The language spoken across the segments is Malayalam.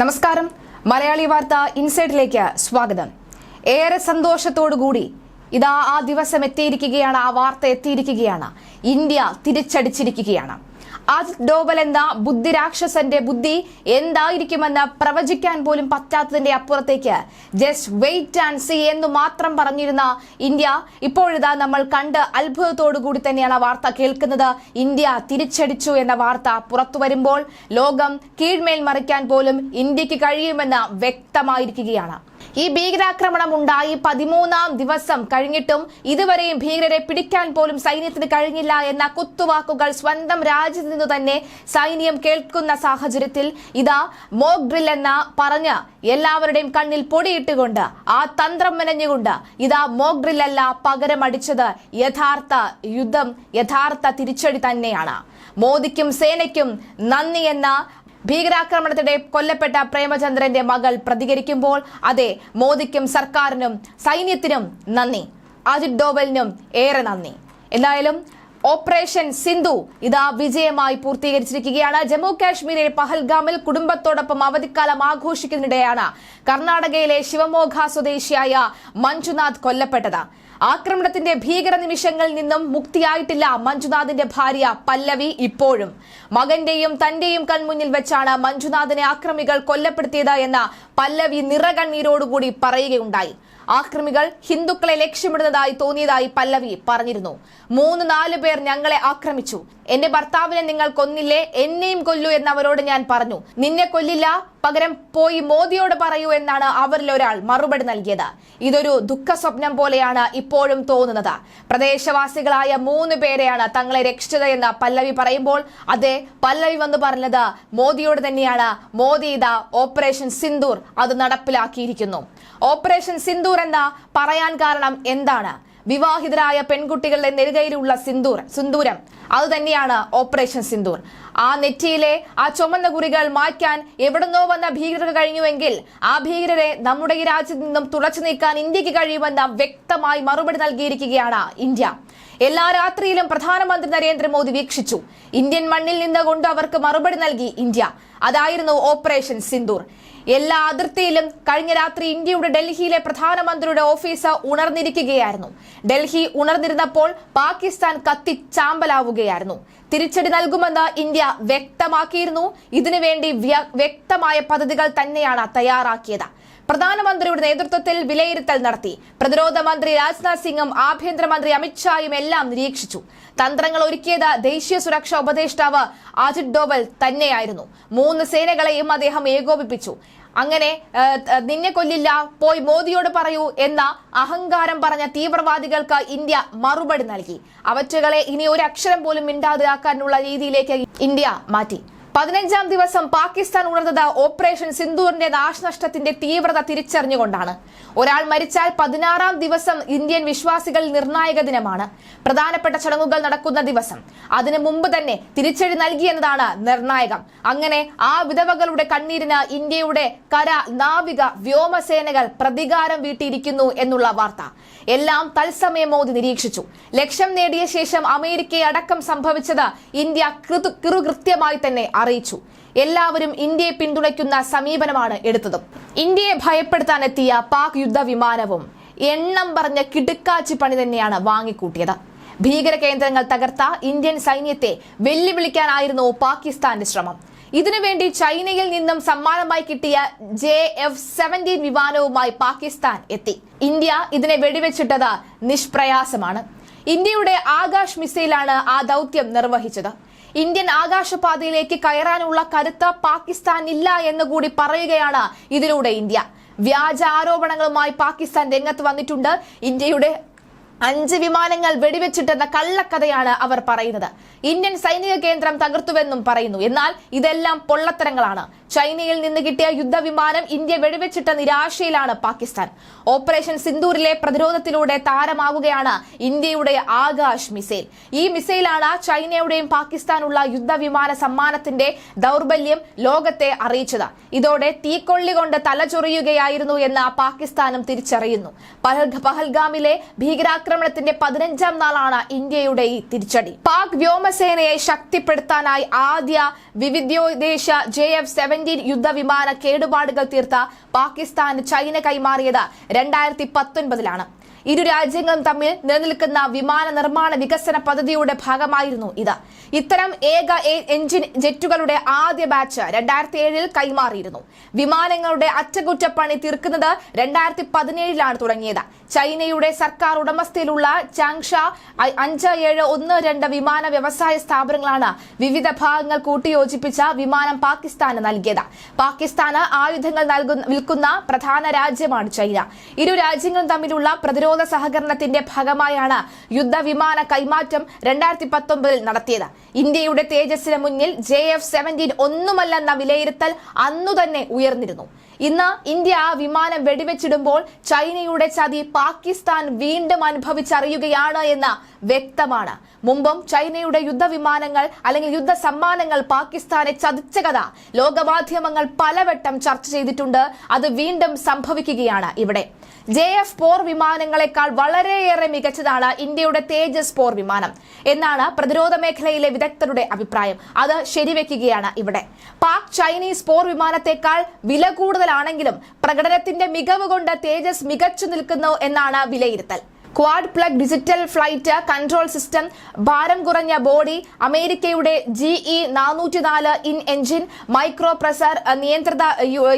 നമസ്കാരം. മലയാളി വാർത്ത ഇൻസൈഡിലേക്ക് സ്വാഗതം. ഏറെ സന്തോഷത്തോടുകൂടി ഇതാ ആ ദിവസം എത്തിയിരിക്കുകയാണ് ആ വാർത്ത എത്തിയിരിക്കുകയാണ്. ഇന്ത്യ തിരിച്ചടിച്ചിരിക്കുകയാണ്. അജിത് ഡോബൽ എന്ന ബുദ്ധിരാക്ഷസന്റെ ബുദ്ധി എന്തായിരിക്കുമെന്ന് പ്രവചിക്കാൻ പോലും പറ്റാത്തതിന്റെ അപ്പുറത്തേക്ക് ജസ്റ്റ് വെയിറ്റ് ആൻഡ് സി എന്ന് മാത്രം പറഞ്ഞിരുന്ന ഇന്ത്യ ഇപ്പോഴിതാ നമ്മൾ കണ്ട് അത്ഭുതത്തോടുകൂടി തന്നെയാണ് ആ വാർത്ത കേൾക്കുന്നത്. ഇന്ത്യ തിരിച്ചടിച്ചു എന്ന വാർത്ത പുറത്തു വരുമ്പോൾ ലോകം കീഴ്മേൽ മറിക്കാൻ പോലും ഇന്ത്യയ്ക്ക് കഴിയുമെന്ന് വ്യക്തമായിരിക്കുകയാണ്. ഈ ഭീകരാക്രമണം ഉണ്ടായി പതിമൂന്നാം ദിവസം കഴിഞ്ഞിട്ടും ഇതുവരെയും ഭീകരരെ പിടിക്കാൻ പോലും സൈന്യത്തിന് കഴിഞ്ഞില്ല എന്ന കുത്തുവാക്കുകൾ സ്വന്തം രാജ്യത്ത് നിന്ന് തന്നെ സൈന്യം കേൾക്കുന്ന സാഹചര്യത്തിൽ ഇതാ മോഗ്രിൽ ഡ്രിൽ എന്ന പറഞ്ഞ് എല്ലാവരുടെയും കണ്ണിൽ പൊടിയിട്ടുകൊണ്ട് ആ തന്ത്രം മെനഞ്ഞുകൊണ്ട് ഇതാ മോക് അല്ല പകരം യഥാർത്ഥ യുദ്ധം യഥാർത്ഥ തിരിച്ചടി തന്നെയാണ്. മോദിക്കും സേനയ്ക്കും നന്ദി എന്ന ഭീകരാക്രമണത്തിനിടെ കൊല്ലപ്പെട്ട പ്രേമചന്ദ്രന്റെ മകൾ പ്രതികരിക്കുമ്പോൾ അതെ മോദിക്കും സർക്കാരിനും സൈന്യത്തിനും നന്ദി. അജിത് ഡോവലിനും ഏറെ നന്ദി. എന്തായാലും ഓപ്പറേഷൻ സിന്ധു ഇതാ വിജയമായി പൂർത്തീകരിച്ചിരിക്കുകയാണ്. ജമ്മു കാശ്മീരിലെ പഹൽഗാമിൽ കുടുംബത്തോടൊപ്പം അവധിക്കാലം ആഘോഷിക്കുന്നതിനിടെയാണ് കർണാടകയിലെ ശിവമോഗ സ്വദേശിയായ മഞ്ജുനാഥ് കൊല്ലപ്പെട്ടത്. ആക്രമണത്തിന്റെ ഭീകര നിമിഷങ്ങളിൽ നിന്നും മുക്തിയായിട്ടില്ല മഞ്ജുനാഥിന്റെ ഭാര്യ പല്ലവി ഇപ്പോഴും. മകന്റെയും തന്റെയും കൺമുന്നിൽ വെച്ചാണ് മഞ്ജുനാഥിനെ ആക്രമികൾ കൊല്ലപ്പെടുത്തിയത് എന്ന് പല്ലവി നിറകണ്ണീരോടുകൂടി പറയുകയുണ്ടായി. ആക്രമികൾ ഹിന്ദുക്കളെ ലക്ഷ്യമിടുന്നതായി തോന്നിയതായി പല്ലവി പറഞ്ഞിരുന്നു. മൂന്ന് നാല് പേർ ഞങ്ങളെ ആക്രമിച്ചു. എന്റെ ഭർത്താവിനെ നിങ്ങൾ കൊന്നില്ലേ? എന്നെയും കൊല്ലൂ എന്നവരോട് ഞാൻ പറഞ്ഞു. നിന്നെ കൊല്ലില്ല പകരം പോയി മോദിയോട് പറയൂ എന്നാണ് അവരിൽ ഒരാൾ മറുപടി നൽകിയത്. ഇതൊരു ദുഃഖ സ്വപ്നം പോലെയാണ് ഇപ്പോഴും തോന്നുന്നത്. പ്രദേശവാസികളായ മൂന്ന് പേരെയാണ് തങ്ങളെ രക്ഷിച്ചത് എന്ന് പല്ലവി പറയുമ്പോൾ അതെ പല്ലവി വന്ന് പറഞ്ഞത് മോദിയോട് തന്നെയാണ്. മോദി ഇതാ ഓപ്പറേഷൻ സിന്ദൂർ അത് നടപ്പിലാക്കിയിരിക്കുന്നു. ഓപ്പറേഷൻ സിന്ദൂർ എന്ന പറയാൻ കാരണം എന്താണ്? വിവാഹിതരായ പെൺകുട്ടികളുടെ നെരുകയിലുള്ള സിന്ദൂർ സിന്ദൂരം. അത് തന്നെയാണ് ഓപ്പറേഷൻ സിന്ദൂർ. ആ നെറ്റിയിലെ ആ ചുമന്ന കുറികൾ മായ്ക്കാൻ എവിടുന്നോ വന്ന ഭീകരർ കഴിഞ്ഞുവെങ്കിൽ ആ ഭീകരരെ നമ്മുടെ ഈ രാജ്യത്ത് നിന്നും തുടച്ചു നീക്കാൻ ഇന്ത്യയ്ക്ക് കഴിയുമെന്ന വ്യക്തമായി മറുപടി നൽകിയിരിക്കുകയാണ് ഇന്ത്യ. എല്ലാ രാത്രിയിലും പ്രധാനമന്ത്രി നരേന്ദ്രമോദി വീക്ഷിച്ചു. ഇന്ത്യൻ മണ്ണിൽ നിന്നുകൊണ്ട് അവർക്ക് മറുപടി നൽകി ഇന്ത്യ. അതായിരുന്നു ഓപ്പറേഷൻ സിന്ദൂർ. എല്ലാ അതിർത്തിയിലും കഴിഞ്ഞ രാത്രി ഇന്ത്യയുടെ ഡൽഹിയിലെ പ്രധാനമന്ത്രിയുടെ ഓഫീസ് ഉണർന്നിരിക്കുകയായിരുന്നു. ഡൽഹി ഉണർന്നിരുന്നപ്പോൾ പാകിസ്ഥാൻ കത്തി ചാമ്പലാവുകയായിരുന്നു. തിരിച്ചടി നൽകുമെന്ന് ഇന്ത്യ വ്യക്തമാക്കിയിരുന്നു. ഇതിനുവേണ്ടി വ്യക്തമായ പദ്ധതികൾ തന്നെയാണ് തയ്യാറാക്കിയത്. പ്രധാനമന്ത്രിയുടെ നേതൃത്വത്തിൽ വിലയിരുത്തൽ നടത്തി. പ്രതിരോധ മന്ത്രി രാജ്നാഥ് സിംഗും ആഭ്യന്തരമന്ത്രി അമിത്ഷായും എല്ലാം നിരീക്ഷിച്ചു. തന്ത്രങ്ങൾ ഒരുക്കിയത് ദേശീയ സുരക്ഷാ ഉപദേഷ്ടാവ് അജിത് ഡോവൽ തന്നെയായിരുന്നു. മൂന്ന് സേനകളെയും അദ്ദേഹം ഏകോപിപ്പിച്ചു. അങ്ങനെ നിന്നെ കൊല്ലില്ല പോയി മോദിയോട് പറയൂ എന്ന അഹങ്കാരം പറഞ്ഞ തീവ്രവാദികൾക്ക് ഇന്ത്യ മറുപടി നൽകി. അവറ്റകളെ ഇനി ഒരു അക്ഷരം പോലും മിണ്ടാതെയാക്കാനുള്ള രീതിയിലേക്ക് ഇന്ത്യ മാറ്റി. പതിനഞ്ചാം ദിവസം പാകിസ്ഥാൻ ഉണർന്നത് ഓപ്പറേഷൻ സിന്ദൂറിന്റെ നാശനഷ്ടത്തിന്റെ തീവ്രത തിരിച്ചറിഞ്ഞുകൊണ്ടാണ്. ഒരാൾ മരിച്ചാൽ പതിനാറാം ദിവസം ഇന്ത്യൻ വിശ്വാസികൾ നിർണായക ദിനമാണ്. പ്രധാനപ്പെട്ട ചടങ്ങുകൾ നടക്കുന്ന ദിവസം. അതിനു മുമ്പ് തന്നെ തിരിച്ചടി നൽകിയെന്നതാണ് നിർണായകം. അങ്ങനെ ആ വിധവകളുടെ കണ്ണീരിന് ഇന്ത്യയുടെ കര നാവിക വ്യോമസേനകൾ പ്രതികാരം വീട്ടിയിരിക്കുന്നു എന്നുള്ള വാർത്ത. എല്ലാം തത്സമയം മോദി നിരീക്ഷിച്ചു. ലക്ഷ്യം നേടിയ ശേഷം അമേരിക്കയെ അടക്കം സംഭവിച്ചത് ഇന്ത്യ കൃത്യമായി തന്നെ അറിയിച്ചു. എല്ലാവരും ഇന്ത്യയെ പിന്തുണയ്ക്കുന്ന സമീപനമാണ് എടുത്തതും. ഇന്ത്യയെ ഭയപ്പെടുത്താൻ എത്തിയ പാക് യുദ്ധവിമാനവും എണ്ണം പറഞ്ഞ കിടുക്കാച്ചി പണി തന്നെയാണ് വാങ്ങിക്കൂട്ടിയത്. ഭീകര കേന്ദ്രങ്ങൾ തകർത്ത ഇന്ത്യൻ സൈന്യത്തെ വെല്ലുവിളിക്കാനായിരുന്നു പാകിസ്ഥാന്റെ ശ്രമം. ഇതിനുവേണ്ടി ചൈനയിൽ നിന്നും സമ്മാനമായി കിട്ടിയ ജെ എഫ് സെവന്റീൻ വിമാനവുമായി പാകിസ്ഥാൻ എത്തി. ഇന്ത്യ ഇതിനെ വെടിവെച്ചിട്ടത് നിഷ്പ്രയാസമാണ്. ഇന്ത്യയുടെ ആകാശ് മിസൈലാണ് ആ ദൗത്യം നിർവഹിച്ചത്. ഇന്ത്യൻ ആകാശപാതയിലേക്ക് കയറാനുള്ള കരുത്ത് പാകിസ്ഥാൻ ഇല്ല എന്ന് കൂടി പറയുകയാണ് ഇതിലൂടെ ഇന്ത്യ. വ്യാജ ആരോപണങ്ങളുമായി പാകിസ്ഥാൻ രംഗത്ത് വന്നിട്ടുണ്ട്. ഇന്ത്യയുടെ അഞ്ച് വിമാനങ്ങൾ വെടിവെച്ചിട്ടെന്ന കള്ളക്കഥയാണ് അവർ പറയുന്നത്. ഇന്ത്യൻ സൈനിക കേന്ദ്രം തകർത്തുവെന്നും പറയുന്നു. എന്നാൽ ഇതെല്ലാം പൊള്ളത്തരങ്ങളാണ്. ചൈനയിൽ നിന്ന് കിട്ടിയ യുദ്ധവിമാനം ഇന്ത്യ വെടിവെച്ചിട്ട നിരാശയിലാണ് പാകിസ്ഥാൻ. ഓപ്പറേഷൻ സിന്ദൂരിലെ പ്രതിരോധത്തിലൂടെ താരമാവുകയാണ് ഇന്ത്യയുടെ ആകാശ് മിസൈൽ. ഈ മിസൈലാണ് ചൈനയുടെയും പാകിസ്ഥാനുള്ള യുദ്ധവിമാന സമ്മാനത്തിന്റെ ദൗർബല്യം ലോകത്തെ അറിയിച്ചത്. ഇതോടെ തീക്കൊള്ളി കൊണ്ട് തലചൊറിയുകയായിരുന്നു എന്ന് പാകിസ്ഥാനും തിരിച്ചറിയുന്നു. പഹൽഗാമിലെ ഭീകരാക്രമണം ആക്രമണത്തിന്റെ പതിനഞ്ചാം നാളാണ് ഇന്ത്യയുടെ ഈ തിരിച്ചടി. പാക് വ്യോമസേനയെ ശക്തിപ്പെടുത്താനായി ആദ്യ വിവിധോദ്ദേശ ജെ എഫ് സെവന്റീൻ യുദ്ധവിമാന കേടുപാടുകൾ തീർത്ത പാകിസ്ഥാന് ചൈന കൈമാറിയത് രണ്ടായിരത്തി പത്തൊൻപതിലാണ്. ഇരു രാജ്യങ്ങളും തമ്മിൽ നിലനിൽക്കുന്ന വിമാന നിർമ്മാണ വികസന പദ്ധതിയുടെ ഭാഗമായിരുന്നു ഇത്. ഇത്തരം ഏക എഞ്ചിൻ ജെറ്റുകളുടെ ആദ്യ ബാച്ച് രണ്ടായിരത്തി ഏഴിൽ കൈമാറിയിരുന്നു. വിമാനങ്ങളുടെ അറ്റകുറ്റപ്പണി തീർക്കുന്നത് രണ്ടായിരത്തി പതിനേഴിലാണ് തുടങ്ങിയത്. ചൈനയുടെ സർക്കാർ ഉടമസ്ഥയിലുള്ള ചാങ്ഷ അഞ്ച് ഏഴ് ഒന്ന് രണ്ട് വിമാന വ്യവസായ സ്ഥാപനങ്ങളാണ് വിവിധ ഭാഗങ്ങൾ കൂട്ടിയോജിപ്പിച്ച വിമാനം പാകിസ്ഥാന് നൽകിയത്. പാകിസ്ഥാന് ആയുധങ്ങൾ നൽകുന്ന വിൽക്കുന്ന പ്രധാന രാജ്യമാണ് ചൈന. ഇരു രാജ്യങ്ങളും തമ്മിലുള്ള പ്രതിരോധ സഹകരണത്തിന്റെ ഭാഗമായാണ് യുദ്ധവിമാന കൈമാറ്റം രണ്ടായിരത്തി പത്തൊമ്പതിൽ നടത്തിയത്. ഇന്ത്യയുടെ തേജസ്സിന് മുന്നിൽ ജെ എഫ് സെവന്റീൻ ഒന്നുമല്ലെന്ന വിലയിരുത്തൽ അന്നു തന്നെ ഉയർന്നിരുന്നു. ഇന്ന് ഇന്ത്യ ആ വിമാനം വെടിവെച്ചിടുമ്പോൾ ചൈനയുടെ ചതി പാകിസ്ഥാൻ വീണ്ടും അനുഭവിച്ചറിയുകയാണ് എന്ന് വ്യക്തമാണ്. മുമ്പും ചൈനയുടെ യുദ്ധവിമാനങ്ങൾ അല്ലെങ്കിൽ യുദ്ധ സമ്മാനങ്ങൾ പാകിസ്ഥാനെ ചതിച്ച കഥ ലോകമാധ്യമങ്ങൾ പലവട്ടം ചർച്ച ചെയ്തിട്ടുണ്ട്. അത് വീണ്ടും സംഭവിക്കുകയാണ് ഇവിടെ. ജെ എഫ് പോർ വിമാനങ്ങളെക്കാൾ വളരെയേറെ മികച്ചതാണ് ഇന്ത്യയുടെ തേജസ് പോർ വിമാനം എന്നാണ് പ്രതിരോധ മേഖലയിലെ വിദഗ്ധരുടെ അഭിപ്രായം. അത് ശരിവെക്കുകയാണ് ഇവിടെ. പാക് ചൈനീസ് പോർ വിമാനത്തെക്കാൾ വില കൂടുതലാണെങ്കിലും പ്രകടനത്തിന്റെ മികവ് കൊണ്ട് തേജസ് മികച്ചു നിൽക്കുന്നു എന്നാണ് വിലയിരുത്തൽ. Quadruplex digital flight control system ഭാരം കുറഞ്ഞ ബോഡി അമേരിക്കയുടെ ജിഇ നാനൂറ്റി നാല് ഇൻ എഞ്ചിൻ മൈക്രോ പ്രസർ നിയന്ത്രിത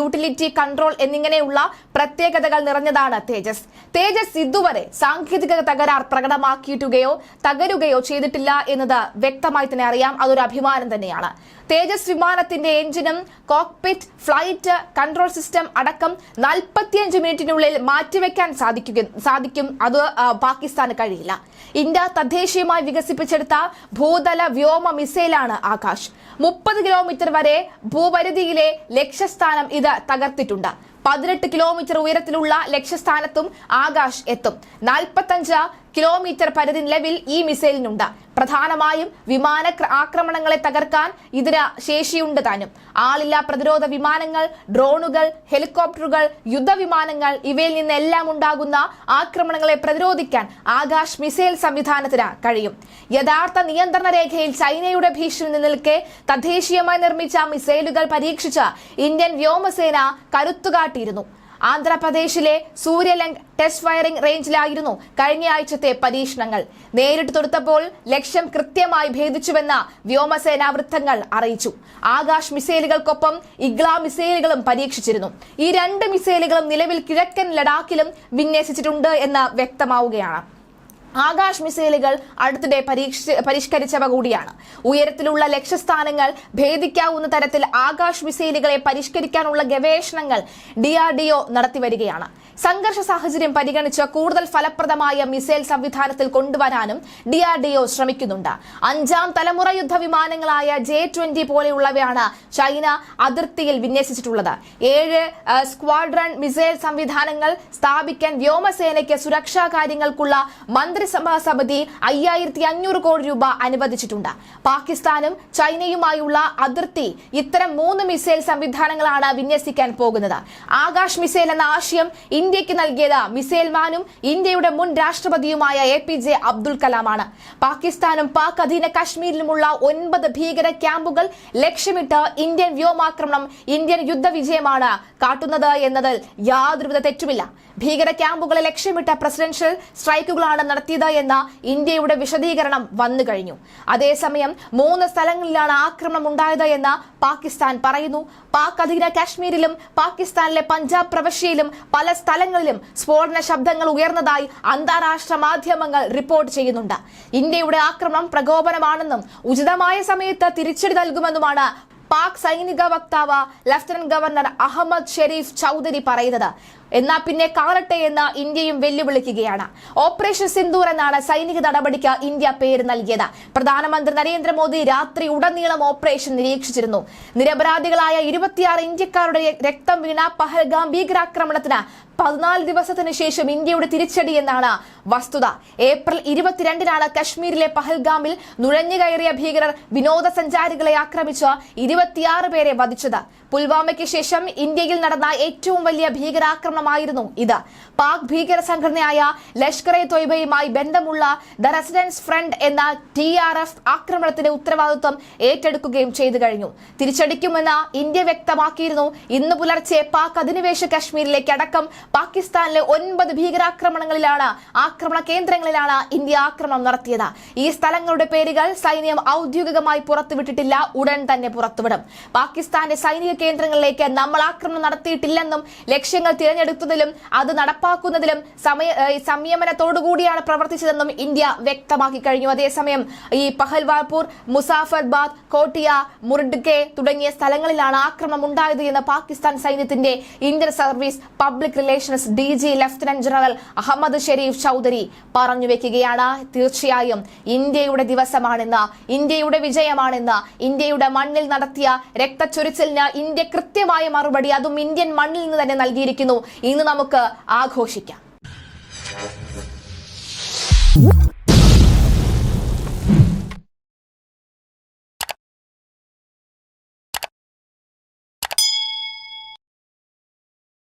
യൂട്ടിലിറ്റി കൺട്രോൾ എന്നിങ്ങനെയുള്ള പ്രത്യേകതകൾ നിറഞ്ഞതാണ് തേജസ്. തേജസ് ഇതുവരെ സാങ്കേതിക തകരാർ പ്രകടമാക്കിയിട്ടുകയോ തകരുകയോ ചെയ്തിട്ടില്ല എന്നത് വ്യക്തമായി തന്നെ അറിയാം. അതൊരു അഭിമാനം തന്നെയാണ്. തേജസ് വിമാനത്തിന്റെ എഞ്ചിനും കോക്പിറ്റ് ഫ്ലൈറ്റ് കൺട്രോൾ സിസ്റ്റം അടക്കം നാൽപ്പത്തിയഞ്ച് മിനിറ്റിനുള്ളിൽ മാറ്റിവെക്കാൻ സാധിക്കുക സാധിക്കും. അത് പാകിസ്ഥാന് കഴിയില്ല. ഇന്ത്യ തദ്ദേശീയമായി വികസിപ്പിച്ചെടുത്ത ഭൂതല വ്യോമ മിസൈലാണ് ആകാശ്. മുപ്പത് കിലോമീറ്റർ വരെ ഭൂപരിധിയിലെ ലക്ഷ്യസ്ഥാനം ഇത് തകർത്തിട്ടുണ്ട്. പതിനെട്ട് കിലോമീറ്റർ ഉയരത്തിലുള്ള ലക്ഷ്യസ്ഥാനത്തും ആകാശ് എത്തും. നാൽപ്പത്തഞ്ച് കിലോമീറ്റർ പരിധി നിലവിൽ ഈ മിസൈലിനുണ്ട്. പ്രധാനമായും വിമാന ആക്രമണങ്ങളെ തകർക്കാൻ ഇതിന് ശേഷിയുണ്ട് താനും. ആളില്ലാ പ്രതിരോധ വിമാനങ്ങൾ ഡ്രോണുകൾ ഹെലികോപ്റ്ററുകൾ യുദ്ധവിമാനങ്ങൾ ഇവയിൽ നിന്നെല്ലാം ഉണ്ടാകുന്ന ആക്രമണങ്ങളെ പ്രതിരോധിക്കാൻ ആകാശ് മിസൈൽ സംവിധാനത്തിന് കഴിയും. യഥാർത്ഥ നിയന്ത്രണ രേഖയിൽ ചൈനയുടെ ഭീഷണി നിൽക്കെ തദ്ദേശീയമായി നിർമ്മിച്ച മിസൈലുകൾ പരീക്ഷിച്ച് ഇന്ത്യൻ വ്യോമസേന കരുത്തുകാട്ടിയിരുന്നു. ആന്ധ്രാപ്രദേശിലെ സൂര്യലങ്ക് ടെസ്റ്റ് ഫയറിംഗ് റേഞ്ചിലായിരുന്നു കഴിഞ്ഞ ആഴ്ചത്തെ പരീക്ഷണങ്ങൾ. നേരിട്ട് തൊടുത്തപ്പോൾ ലക്ഷ്യം കൃത്യമായി ഭേദിച്ചുവെന്ന് വ്യോമസേനാ വൃത്തങ്ങൾ അറിയിച്ചു. ആകാശ് മിസൈലുകൾക്കൊപ്പം ഇഗ്ല മിസൈലുകളും പരീക്ഷിച്ചിരുന്നു. ഈ രണ്ട് മിസൈലുകളും നിലവിൽ കിഴക്കൻ ലഡാക്കിലും വിന്യസിച്ചിട്ടുണ്ട് എന്ന് വ്യക്തമാവുകയാണ്. ആകാശ് മിസൈലുകൾ അടുത്തിടെ പരിഷ്കരിച്ചവ കൂടിയാണ്. ഉയരത്തിലുള്ള ലക്ഷ്യസ്ഥാനങ്ങൾ ഭേദിക്കാവുന്ന തരത്തിൽ ആകാശ് മിസൈലുകളെ പരിഷ്കരിക്കാനുള്ള ഗവേഷണങ്ങൾ ഡിആർഡിഒ നടത്തിവരികയാണ് സംഘർഷ സാഹചര്യം പരിഗണിച്ച് കൂടുതൽ ഫലപ്രദമായ മിസൈൽ സംവിധാനത്തിൽ കൊണ്ടുവരാനും ഡിആർഡിഒ ശ്രമിക്കുന്നുണ്ട്. അഞ്ചാം തലമുറ യുദ്ധവിമാനങ്ങളായ ജെ ട്വന്റി പോലെയുള്ളവയാണ് ചൈന അതിർത്തിയിൽ വിന്യസിച്ചിട്ടുള്ളത്. ഏഴ് സ്ക്വാഡ്രൺ മിസൈൽ സംവിധാനങ്ങൾ സ്ഥാപിക്കാൻ വ്യോമസേനയ്ക്ക് സുരക്ഷാ കാര്യങ്ങൾക്കുള്ള മന്ത്രിസഭാ സമിതി അയ്യായിരത്തി അഞ്ഞൂറ് കോടി രൂപ അനുവദിച്ചിട്ടുണ്ട്. പാകിസ്ഥാനും ചൈനയുമായുള്ള അതിർത്തി ഇത്തരം മൂന്ന് മിസൈൽ സംവിധാനങ്ങളാണ് വിന്യസിക്കാൻ പോകുന്നത്. ആകാശ് മിസൈൽ എന്ന ആശയം ഇന്ത്യയ്ക്ക് നൽകിയത് മിസൈൽ മാനും ഇന്ത്യയുടെ മുൻ രാഷ്ട്രപതിയുമായ എ പി ജെ അബ്ദുൽ കലാമാണ്. പാകിസ്ഥാനും പാക് അധീന കശ്മീരിലുമുള്ള ഒൻപത് ഭീകര ക്യാമ്പുകൾ ലക്ഷ്യമിട്ട് ഇന്ത്യൻ വ്യോമാക്രമണം ഇന്ത്യൻ യുദ്ധവിജയമാണ് കാട്ടുന്നത് എന്നതിൽ യാതൊരുവിധ തെറ്റുമില്ല. ഭീകര ക്യാമ്പുകളെ ലക്ഷ്യമിട്ട പ്രസിഡൻഷ്യൽ സ്ട്രൈക്കുകളാണ് നടത്തിയത് എന്ന ഇന്ത്യയുടെ വിശദീകരണം വന്നു കഴിഞ്ഞു. അതേസമയം മൂന്ന് സ്ഥലങ്ങളിലാണ് ആക്രമണം ഉണ്ടായത് എന്ന് പാകിസ്ഥാൻ പറയുന്നു. പാക് അധീന കാശ്മീരിലും പാകിസ്ഥാനിലെ പഞ്ചാബ് പ്രവിശ്യയിലും പല സ്ഥലങ്ങളിലും സ്ഫോടന ശബ്ദങ്ങൾ ഉയർന്നതായി അന്താരാഷ്ട്ര മാധ്യമങ്ങൾ റിപ്പോർട്ട് ചെയ്യുന്നുണ്ട്. ഇന്ത്യയുടെ ആക്രമണം പ്രകോപനമാണെന്നും ഉചിതമായ സമയത്ത് തിരിച്ചടി നൽകുമെന്നുമാണ് പാക് സൈനിക വക്താവ് ലഫ്റ്റനന്റ് ഗവർണർ അഹമ്മദ് ഷെരീഫ് ചൌധരി പറയുന്നത്. എന്നാ പിന്നെ കാണട്ടെ എന്ന് ഇന്ത്യയും വെല്ലുവിളിക്കുകയാണ്. ഓപ്പറേഷൻ സിന്ദൂർ എന്നാണ് സൈനിക നടപടിക്ക് ഇന്ത്യ പേര് നൽകിയത്. പ്രധാനമന്ത്രി നരേന്ദ്രമോദി രാത്രി ഉടനീളം ഓപ്പറേഷൻ നിരീക്ഷിച്ചിരുന്നു. നിരപരാധികളായ ഇരുപത്തിയാറ് ഇന്ത്യക്കാരുടെ രക്തം വീണ പഹൽഗാം ഭീകരാക്രമണത്തിന് പതിനാല് ദിവസത്തിന് ശേഷം ഇന്ത്യയുടെ തിരിച്ചടി എന്നാണ് വസ്തുത. ഏപ്രിൽ ഇരുപത്തിരണ്ടിനാണ് കശ്മീരിലെ പഹൽഗാമിൽ നുഴഞ്ഞുകയറിയ ഭീകരർ വിനോദസഞ്ചാരികളെ ആക്രമിച്ച് ഇരുപത്തിയാറ് പേരെ വധിച്ചത്. പുൽവാമയ്ക്ക് ശേഷം ഇന്ത്യയിൽ നടന്ന ഏറ്റവും വലിയ ഭീകരാക്രമണമായിരുന്നു ഇത്. പാക് ഭീകര സംഘടനയായ ലഷ്കർ എ തൊയ്ബയുമായി ബന്ധമുള്ള ദ റെസിഡൻസ് ഫ്രണ്ട് എന്ന ടി ആർ എഫ് ആക്രമണത്തിന്റെ ഉത്തരവാദിത്വം ഏറ്റെടുക്കുകയും ചെയ്തു കഴിഞ്ഞു. തിരിച്ചടിക്കുമെന്ന് ഇന്ത്യ വ്യക്തമാക്കിയിരുന്നു ഇന്ന് പുലർച്ചെ പാക് അധിനിവേശ കശ്മീരിലേക്ക് അടക്കം പാകിസ്ഥാനിലെ ഒൻപത് ഭീകരാക്രമണങ്ങളിലാണ് ആക്രമണ കേന്ദ്രങ്ങളിലാണ് ഇന്ത്യ ആക്രമണം നടത്തിയത്. ഈ സ്ഥലങ്ങളുടെ പേരുകൾ സൈന്യം ഔദ്യോഗികമായി പുറത്തുവിട്ടിട്ടില്ല ഉടൻ തന്നെ പുറത്തുവിടും. പാകിസ്ഥാന്റെ സൈനിക കേന്ദ്രങ്ങളിലേക്ക് നമ്മൾ ആക്രമണം നടത്തിയിട്ടില്ലെന്നും ലക്ഷ്യങ്ങൾ തിരഞ്ഞെടുത്തതിലും അത് നടപ്പാക്കുന്നതിലും സമയ സംയമനത്തോടുകൂടിയാണ് പ്രവർത്തിച്ചതെന്നും ഇന്ത്യ വ്യക്തമാക്കി കഴിഞ്ഞു. അതേസമയം ഈ പഹൽവാർപൂർ മുസാഫർബാദ് കോട്ടിയ മുർഡ്കെ തുടങ്ങിയ സ്ഥലങ്ങളിലാണ് ആക്രമണം ഉണ്ടായത് എന്ന് പാകിസ്ഥാൻ സൈന്യത്തിന്റെ Indian service public relations D G lieutenant general Ahmed Sharif Chaudhry പറഞ്ഞു വെക്കുകയാണ്. തീർച്ചയായും ഇന്ത്യയുടെ ദിവസമാണെന്ന് ഇന്ത്യയുടെ വിജയമാണെന്ന് ഇന്ത്യയുടെ മണ്ണിൽ നടത്തിയ രക്തച്ചൊരിച്ചിലിന് ഇന്ത്യ കൃത്യമായ മറുപടി അതും ഇന്ത്യൻ മണ്ണിൽ നിന്ന് തന്നെ നൽകിയിരിക്കുന്നു. ഇന്ന് നമുക്ക് ആഘോഷിക്കാം.